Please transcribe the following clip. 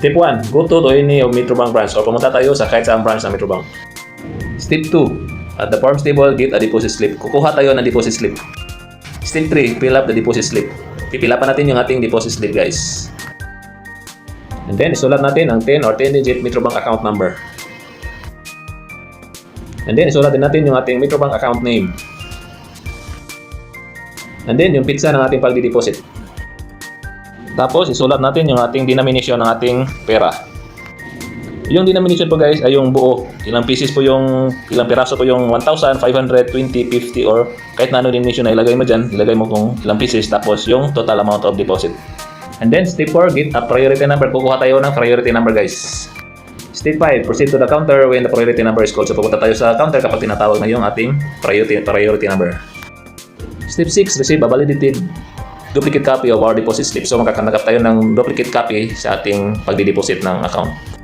Step 1, go to, any of Metrobank branch or pumunta tayo sa kahit saan branch ng Metrobank. Step 2, at the forms table, get a deposit slip. Kukuha tayo ng deposit slip. Step 3, fill up the deposit slip. Pipila pa natin yung ating deposit slip guys. And then, isulat natin ang 10 or 10 digit Metrobank account number. And then, isulat din natin yung ating Metrobank account name. And then, yung pizza ng ating pagdi-deposit. Tapos, isulat natin yung ating denomination ng ating pera. Yung denomination po guys ay yung buo. Ilang pieces po yung, ilang piraso po yung 1,000, 500, 20, 50 or kahit na ano denomination na ilagay mo dyan, ilagay mo kung ilang pieces tapos yung total amount of deposit. And then step 4, get a priority number. Kukuha tayo ng priority number guys. Step 5, proceed to the counter when the priority number is called. So pupunta tayo sa counter kapag tinatawag na yung ating priority, priority number. Step 6, receive a validated duplicate copy of our deposit slip. So magkakanagap tayo ng duplicate copy sa ating pagdi-deposit ng account.